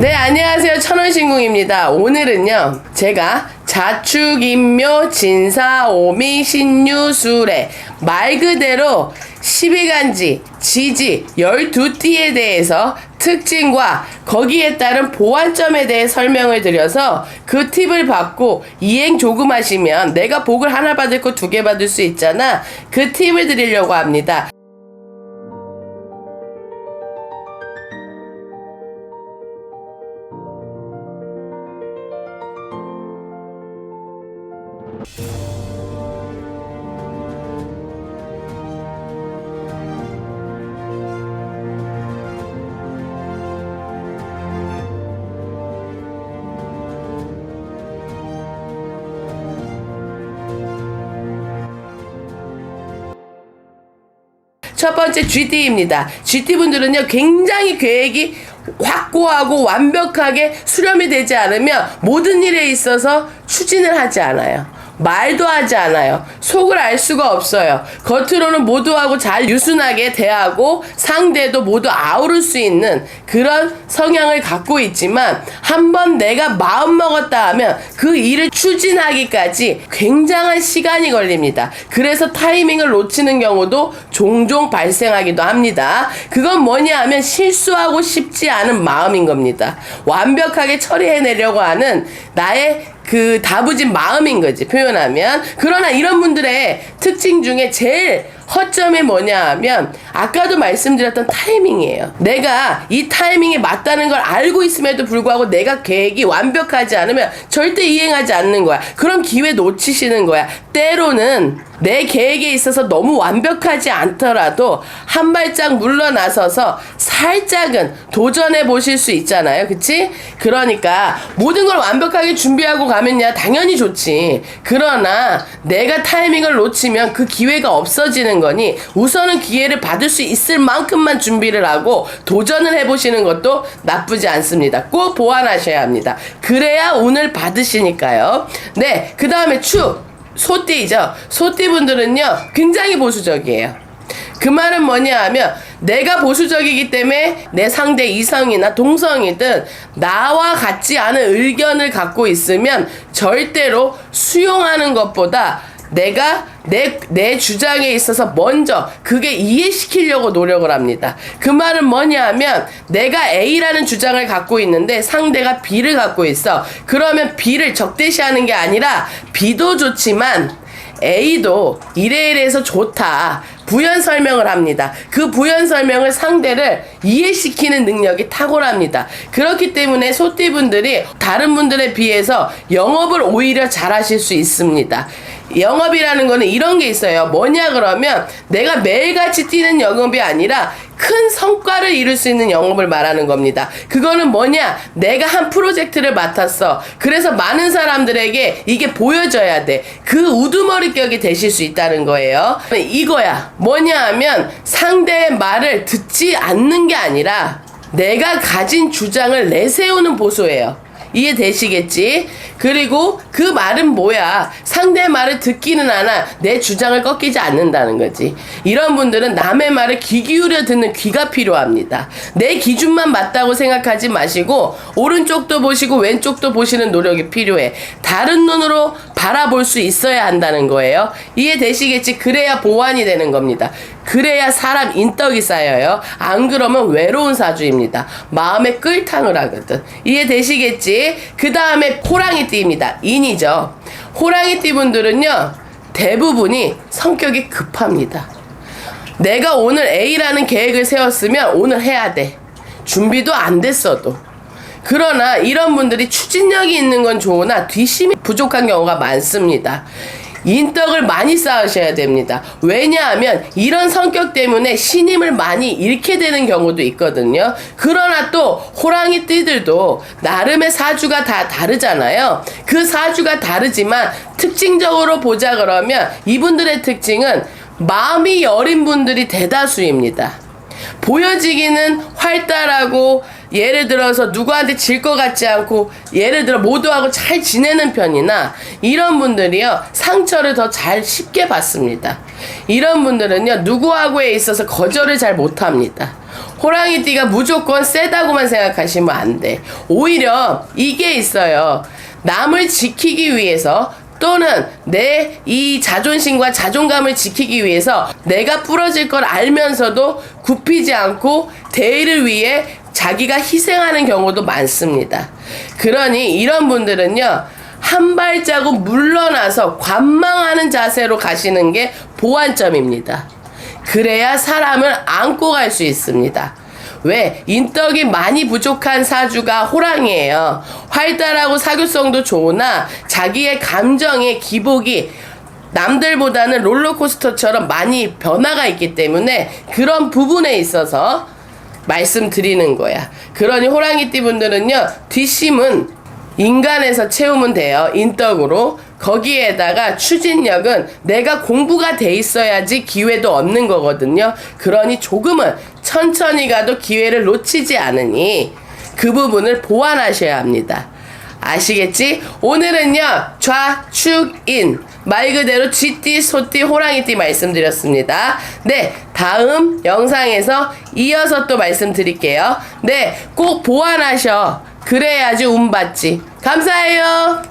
네, 안녕하세요. 천원신궁입니다. 오늘은요, 제가 자축인묘 진사오미 신유술의 말 그대로 12간지, 지지, 12띠에 대해서 특징과 거기에 따른 보완점에 대해 설명을 드려서 그 팁을 받고 이행 조금 하시면 내가 복을 하나 받을 거 두 개 받을 수 있잖아. 그 팁을 드리려고 합니다. 첫 번째 GT입니다. GT 분들은요 굉장히 계획이 확고하고 완벽하게 수렴이 되지 않으면 모든 일에 있어서 추진을 하지 않아요. 말도 하지 않아요. 속을 알 수가 없어요. 겉으로는 모두하고 잘 유순하게 대하고 상대도 모두 아우를 수 있는 그런 성향을 갖고 있지만 한번 내가 마음 먹었다 하면 그 일을 추진하기까지 굉장한 시간이 걸립니다. 그래서 타이밍을 놓치는 경우도 종종 발생하기도 합니다. 그건 뭐냐 하면 실수하고 싶지 않은 마음인 겁니다. 완벽하게 처리해내려고 하는 나의 그 다부진 마음인 거지 표현하면. 그러나 이런 분들의 특징 중에 제일 허점이 뭐냐 하면 아까도 말씀드렸던 타이밍이에요. 내가 이 타이밍에 맞다는 걸 알고 있음에도 불구하고 내가 계획이 완벽하지 않으면 절대 이행하지 않는 거야. 그럼 기회 놓치시는 거야. 때로는 내 계획에 있어서 너무 완벽하지 않더라도 한 발짝 물러나서서 살짝은 도전해 보실 수 있잖아요. 그치? 그러니까 모든 걸 완벽하게 준비하고 가면야 당연히 좋지. 그러나 내가 타이밍을 놓치면 그 기회가 없어지는 거니 우선은 기회를 받을 수 있을 만큼만 준비를 하고 도전을 해보시는 것도 나쁘지 않습니다. 꼭 보완하셔야 합니다. 그래야 운을 받으시니까요. 네, 그 다음에 추. 소띠죠. 소띠분들은요, 굉장히 보수적이에요. 그 말은 뭐냐 하면 내가 보수적이기 때문에 내 상대 이성이나 동성이든 나와 같지 않은 의견을 갖고 있으면 절대로 수용하는 것보다 내가 내, 내 주장에 있어서 먼저 그게 이해시키려고 노력을 합니다. 그 말은 뭐냐 하면 내가 A라는 주장을 갖고 있는데 상대가 B를 갖고 있어. 그러면 B를 적대시하는 게 아니라 B도 좋지만 A도 이래 이래해서 좋다. 부연 설명을 합니다. 그 부연 설명을 상대를 이해시키는 능력이 탁월합니다. 그렇기 때문에 소띠분들이 다른 분들에 비해서 영업을 오히려 잘하실 수 있습니다. 영업이라는 거는 이런 게 있어요. 뭐냐 그러면 내가 매일같이 뛰는 영업이 아니라 큰 성과를 이룰 수 있는 영업을 말하는 겁니다. 그거는 뭐냐? 내가 한 프로젝트를 맡았어. 그래서 많은 사람들에게 이게 보여져야 돼. 그 우두머리격이 되실 수 있다는 거예요. 이거야. 뭐냐 하면 상대의 말을 듣지 않는 게 아니라 내가 가진 주장을 내세우는 보소예요. 이해되시겠지? 그리고 그 말은 뭐야? 상대 말을 듣기는 하나 내 주장을 꺾이지 않는다는 거지. 이런 분들은 남의 말을 귀 기울여 듣는 귀가 필요합니다. 내 기준만 맞다고 생각하지 마시고 오른쪽도 보시고 왼쪽도 보시는 노력이 필요해. 다른 눈으로 바라볼 수 있어야 한다는 거예요. 이해되시겠지? 그래야 보완이 되는 겁니다. 그래야 사람 인덕이 쌓여요. 안 그러면 외로운 사주입니다. 마음에 끌탕을 하거든. 이해되시겠지? 그 다음에 호랑이 띠입니다. 인이죠. 호랑이 띠 분들은요, 대부분이 성격이 급합니다. 내가 오늘 A라는 계획을 세웠으면 오늘 해야 돼. 준비도 안 됐어도. 그러나 이런 분들이 추진력이 있는 건 좋으나 뒷심이 부족한 경우가 많습니다. 인덕을 많이 쌓으셔야 됩니다. 왜냐하면 이런 성격 때문에 신임을 많이 잃게 되는 경우도 있거든요. 그러나 또 호랑이 띠들도 나름의 사주가 다 다르잖아요. 그 사주가 다르지만 특징적으로 보자 그러면 이분들의 특징은 마음이 여린 분들이 대다수입니다. 보여지기는 활달하고 예를 들어서 누구한테 질 것 같지 않고 예를 들어 모두하고 잘 지내는 편이나 이런 분들이요 상처를 더 잘 쉽게 받습니다. 이런 분들은요 누구하고에 있어서 거절을 잘 못합니다. 호랑이띠가 무조건 세다고만 생각하시면 안 돼. 오히려 이게 있어요. 남을 지키기 위해서 또는 내 이 자존심과 자존감을 지키기 위해서 내가 부러질 걸 알면서도 굽히지 않고 대의를 위해 자기가 희생하는 경우도 많습니다. 그러니 이런 분들은요, 한 발자국 물러나서 관망하는 자세로 가시는 게 보완점입니다. 그래야 사람을 안고 갈 수 있습니다. 왜? 인덕이 많이 부족한 사주가 호랑이에요. 활달하고 사교성도 좋으나 자기의 감정의 기복이 남들보다는 롤러코스터처럼 많이 변화가 있기 때문에 그런 부분에 있어서 말씀드리는 거야. 그러니 호랑이띠 분들은요, 뒷심은 인간에서 채우면 돼요. 인덕으로. 거기에다가 추진력은 내가 공부가 돼 있어야지 기회도 얻는 거거든요. 그러니 조금은 천천히 가도 기회를 놓치지 않으니 그 부분을 보완하셔야 합니다. 아시겠지? 오늘은요, 좌 축 인. 말 그대로 쥐띠, 소띠, 호랑이띠 말씀드렸습니다. 네, 다음 영상에서 이어서 또 말씀드릴게요. 네, 꼭 보완하셔. 그래야지 운 받지. 감사해요.